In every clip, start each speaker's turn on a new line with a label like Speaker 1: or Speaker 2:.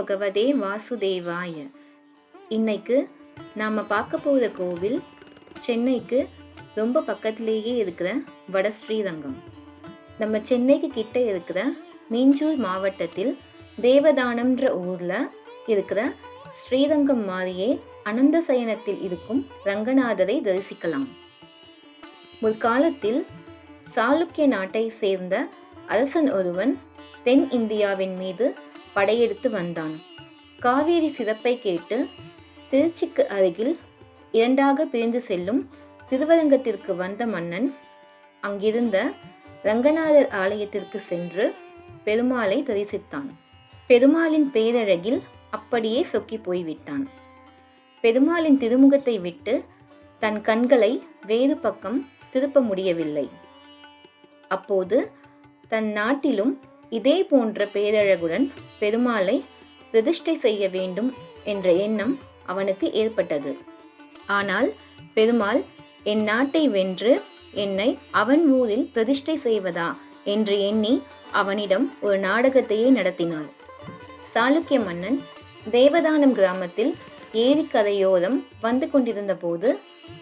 Speaker 1: பகவதே வாசுதேவாய. இன்னைக்கு நாம் பார்க்க போகிற கோவில் சென்னைக்கு ரொம்ப பக்கத்திலேயே இருக்கிற வட ஸ்ரீரங்கம். நம்ம சென்னைக்கு கிட்ட இருக்கிற மீஞ்சூர் மாவட்டத்தில் தேவதானம்ன்ற ஊரில் இருக்கிற ஸ்ரீரங்கம் மாதிரியே அனந்த சயனத்தில் இருக்கும் ரங்கநாதரை தரிசிக்கலாம். முற்காலத்தில் சாளுக்கிய நாட்டை சேர்ந்த அரசன் ஒருவன் தென் இந்தியாவின் மீது படையெடுத்து வந்தான். காவேரி சிறப்பை கேட்டு திருச்சிக்கு அருகில் இரண்டாக பிரிந்து செல்லும் திருவரங்கத்திற்கு வந்த மன்னன் அங்கிருந்த ரங்கநாதர் ஆலயத்திற்கு சென்று பெருமாளை தரிசித்தான். பெருமாளின் பேரழகில் அப்படியே சொக்கி போய்விட்டான். பெருமாளின் திருமுகத்தை விட்டு தன் கண்களை வேறு பக்கம் திருப்ப முடியவில்லை. அப்போது தன் நாட்டிலும் இதே போன்ற பேரழகுடன் பெருமாளை பிரதிஷ்டை செய்ய வேண்டும் என்ற எண்ணம் அவனுக்கு ஏற்பட்டது. ஆனால் பெருமாள் என் நாட்டை வென்று என்னை அவன் ஊரில் பிரதிஷ்டை செய்வதா? என்று எண்ணி அவனிடம் ஒரு நாடகத்தையே நடத்தினார் சாளுக்கிய மன்னன் தேவதானம் கிராமத்தில் ஏரிக்கரையோரம் வந்து கொண்டிருந்த போது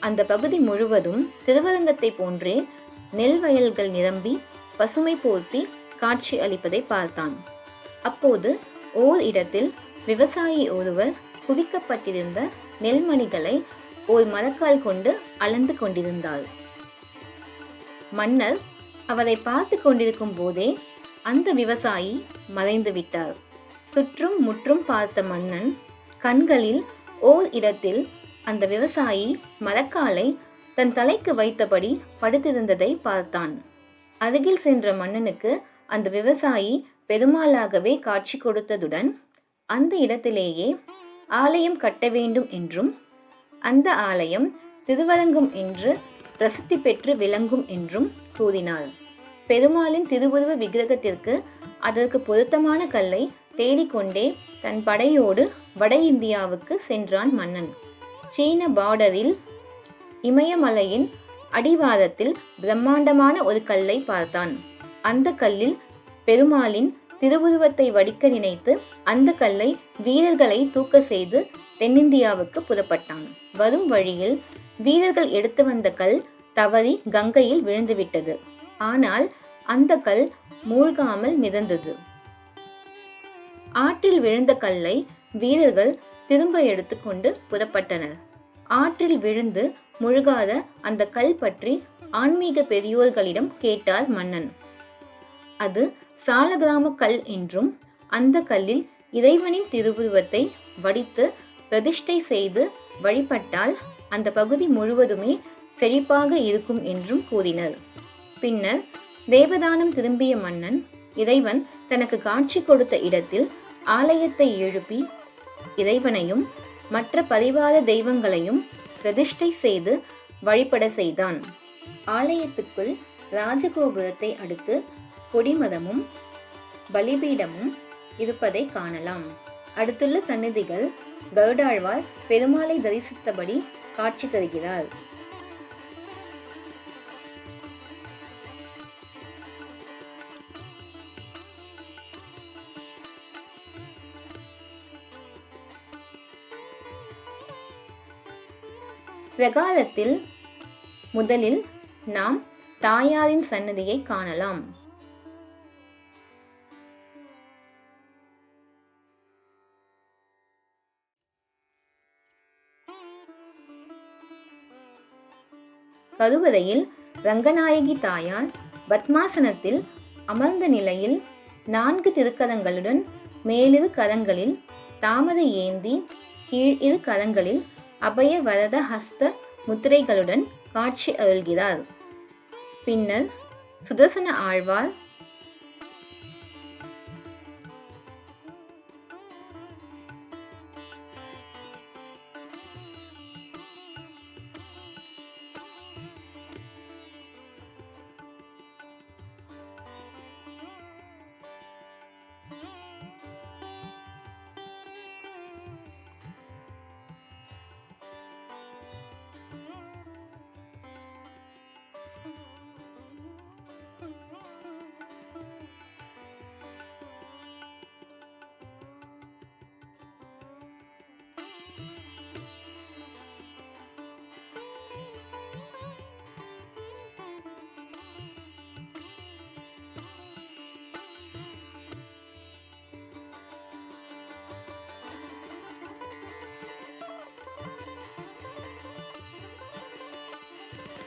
Speaker 1: அந்த பகுதி முழுவதும் திருவரங்கத்தை போன்றே நெல் வயல்கள் நிரம்பி பசுமை போர்த்தி காட்சி அளிப்பதை பார்த்தான். அப்போது ஓர் இடத்தில் விவசாயி ஒருவர் குவிக்கப்பட்டிருந்த நெல்மணிகளை ஓர் மரக்கால் கொண்டு அளந்து கொண்டிருந்தாள். மன்னர் அவரை பார்த்து கொண்டிருக்கும் போதே அந்த விவசாயி மறைந்து விட்டார். சுற்றும் முற்றும் பார்த்த மன்னன் கண்களில் ஓர் இடத்தில் அந்த விவசாயி மரக்காலை தன் தலைக்கு வைத்தபடி படுத்திருந்ததை பார்த்தான். அருகில் சென்ற மன்னனுக்கு அந்த விவசாயி பெருமாளாகவே காட்சி கொடுத்ததுடன் அந்த இடத்திலேயே ஆலயம் கட்ட வேண்டும் என்றும் அந்த ஆலயம் திருவரங்கம் என்று பிரசித்தி பெற்று விளங்கும் என்றும் கூறினார் பெருமாளின் திருவுருவ விக்கிரகத்திற்கு அதற்கு பொருத்தமான கல்லை தேடிக்கொண்டே தன் படையோடு வட இந்தியாவுக்கு சென்றான் மன்னன். சீன பார்டரில் இமயமலையின் அடிவாரத்தில் பிரம்மாண்டமான ஒரு கல்லை பார்த்தான். அந்த கல்லில் பெருமாளின் திருவுருவத்தை வடிக்க நினைத்து அந்த கல்லை வீரர்களை தூக்க செய்து தென்னிந்தியாவுக்கு புறப்பட்டான். வரும் வழியில் வீரர்கள் எடுத்து வந்த கல் தவறி கங்கையில் விழுந்துவிட்டது. ஆனால் அந்த கல் மூழ்காமல் மிதந்தது. ஆற்றில் விழுந்த கல்லை வீரர்கள் திரும்ப எடுத்துக்கொண்டு புறப்பட்டனர். ஆற்றில் விழுந்து முழுகாத அந்த கல் பற்றி ஆன்மீக பெரியோர்களிடம் கேட்டார் மன்னன். அது சாலகிராம கல் என்றும் அந்த கல்லில் இறைவனின் திருவுருவத்தை வடித்து பிரதிஷ்டை செய்து வழிபட்டால் அந்த பகுதி முழுவதுமே செழிப்பாக இருக்கும் என்றும் கூறினர். பின்னர் தேவதானம் திரும்பிய மன்னன் இறைவன் தனக்கு காட்சி கொடுத்த இடத்தில் ஆலயத்தை எழுப்பி இறைவனையும் மற்ற பரிவார தெய்வங்களையும் பிரதிஷ்டை செய்து வழிபட செய்தான். ஆலயத்துக்குள் ராஜகோபுரத்தை அடுத்து கொடிமதமும் பலிபீடமும் இருப்பதை காணலாம். அடுத்துள்ள சன்னதிகள் கருடாழ்வார் பெருமாளை தரிசித்தபடி காட்சி தருகிறார். பிரகாரத்தில் முதலில் நாம் தாயாரின் சன்னதியை காணலாம். கருவறையில் ரங்கநாயகி தாயார் பத்மாசனத்தில் அமர்ந்த நிலையில் நான்கு திருக்கரங்களுடன் மேலிரு கரங்களில் தாமரை ஏந்தி கீழ் இரு கரங்களில் அபய வரத ஹஸ்த முத்திரைகளுடன் காட்சி அருள்கிறார். பின்னர் சுதர்சன ஆழ்வார்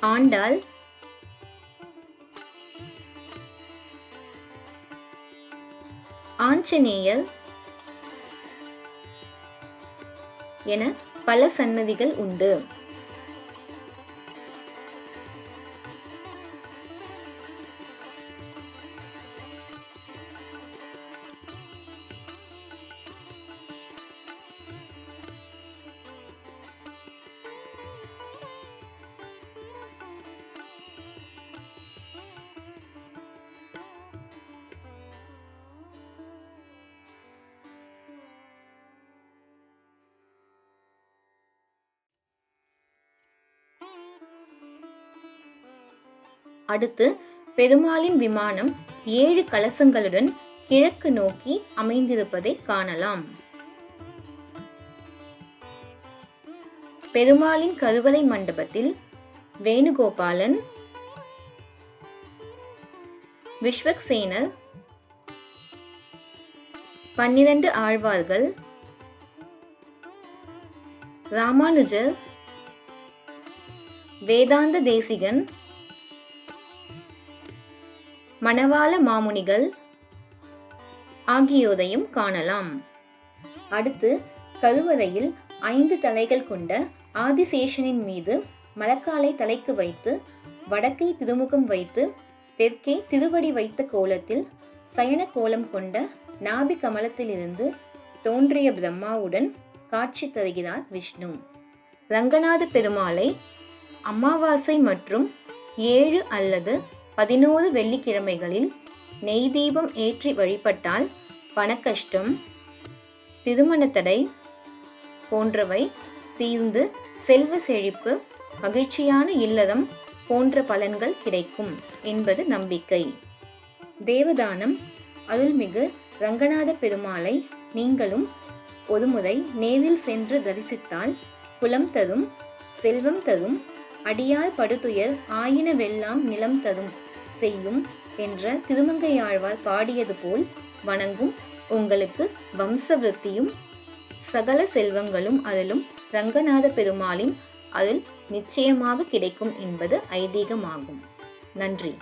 Speaker 1: ஆண்டாள் ஆஞ்சநேயர். என பல சன்னதிகள் உண்டு. அடுத்து பெருமாளின் விமானம் ஏழு கலசங்களுடன் கிழக்கு நோக்கி அமைந்திருப்பதை காணலாம். பெருமாளின் கருவறை மண்டபத்தில் வேணுகோபாலன் விஸ்வக்சேனர் பன்னிரண்டு ஆழ்வார்கள் ராமானுஜர் வேதாந்த தேசிகன் மணவாள மாமுனிகள் ஆகியோரையும் காணலாம். அடுத்து கருவறையில் ஐந்து தலைகள் கொண்ட ஆதிசேஷனின் மீது மலக்காலை தலைக்கு வைத்து வடக்கை திருமுகம் வைத்து தெற்கே திருவடி வைத்த கோலத்தில் சயன கோலம் கொண்ட நாபி கமலத்திலிருந்து தோன்றிய பிரம்மாவுடன் காட்சி தருகிறார் விஷ்ணு. ரங்கநாத பெருமாளை அமாவாசை மற்றும் ஏழு அல்லது பதினோரு வெள்ளிக்கிழமைகளில் நெய் தீபம் ஏற்றி வழிபட்டால் பணக்கஷ்டம் திருமண தடை போன்றவை தீர்ந்து செல்வ செழிப்பு மகிழ்ச்சியான இல்லறம் போன்ற பலன்கள் கிடைக்கும் என்பது நம்பிக்கை. தேவதானம் அருள்மிகு ரங்கநாத பெருமாளை நீங்களும் ஒருமுறை நேரில் சென்று தரிசித்தால் புலம் தரும் செல்வம் தரும் அடியார் படுதுயர் ஆயின வெல்லாம் நிலம் தரும் செய்யும் என்ற திருமங்கையாழ்வார் பாடியது போல் வணங்கும் உங்களுக்கு வம்சவிருத்தியும் சகல செல்வங்களும் அருளும் ரங்கநாத பெருமாளின் அருள் நிச்சயமாக கிடைக்கும் என்பது ஐதீகமாகும். நன்றி.